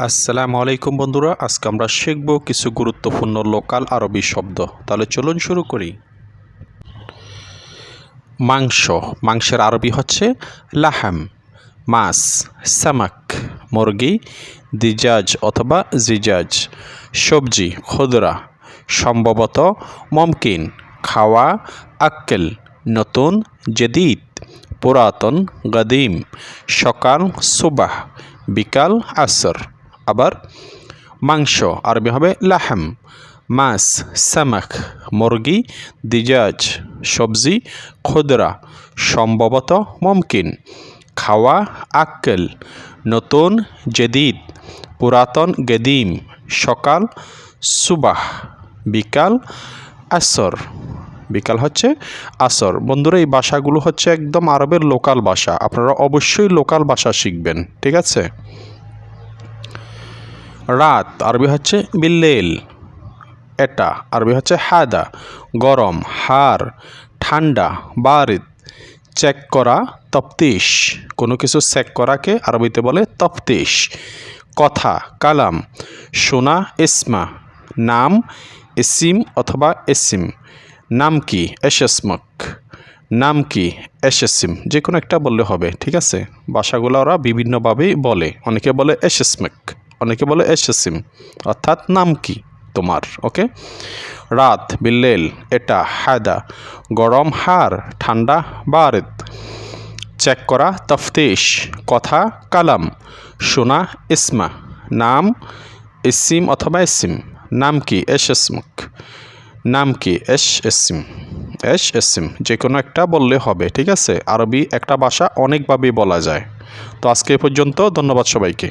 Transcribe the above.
আসসালামু আলাইকুম বন্ধুরা, আজকে আমরা শিখব কিছু গুরুত্বপূর্ণ লোকাল আরবি শব্দ। তাহলে চলুন শুরু করি। মাংস, মাংসের আরবি হচ্ছে লাহাম, মাছ, সামাক, মুরগি, দিজাজ অথবা জিজাজ, সবজি, খুদরা, সম্ভবত মমকিন, খাওয়া, আক্কেল, নতুন, জেদিদ, পুরাতন, গদিম, সকাল, সুবাহ, বিকাল, আসর। আবার মাংস, আরবি হবে লাহাম। মাছ সামাক মুরগি, দিজাজ, সবজি, খুদরা, সম্ভবত মমকিন। খাওয়া আক্কেল, নতুন জেদিদ, পুরাতন গদিম, সকাল, সুবাহ, বিকাল, আসর। বিকাল হচ্ছে আসর। বন্ধুরা, এই ভাষাগুলো হচ্ছে একদম আরবের লোকাল ভাষা। আপনারা অবশ্যই লোকাল ভাষা শিখবেন, ঠিক আছে? রাত, আরবি হচ্ছে বিল্লেল। এটা, আরবি হচ্ছে হাদা গরম, হার, ঠান্ডা বারিদ চেক করা তপ্তিশ কোনো কিছু চেক করাকে আরবিতে বলে তপ্তিশ কথা, কালাম। সোনা ইসমা। নাম, ইসিম অথবা এসিম নাম কি? এশেসমক নাম কি? এশেসিম যে কোনো একটা বললে হবে, ঠিক আছে? ভাষাগুলো ওরা বিভিন্নভাবেই বলে। অনেকে বলে এশেসমক অনেকে বলে এশেসিম অর্থাৎ নাম কি তোমার, ওকে? রাত, বিল্লেল, এটা, হায়দা, গরম হার, ঠান্ডা, বারেদ। চেক করা, তফতিশ, কথা, কালাম, শোনা, ইসমা, নাম, ইসিম অথবা ইসিম, নাম কি এশ ইসমুক নাম কি এশ ইসিম এস ইসিম যে কোনো একটা বললে হবে, ঠিক আছে? আরবি একটা ভাষা অনেকভাবে বলা যায়। তো আজকে এ পর্যন্ত, ধন্যবাদ সবাইকে।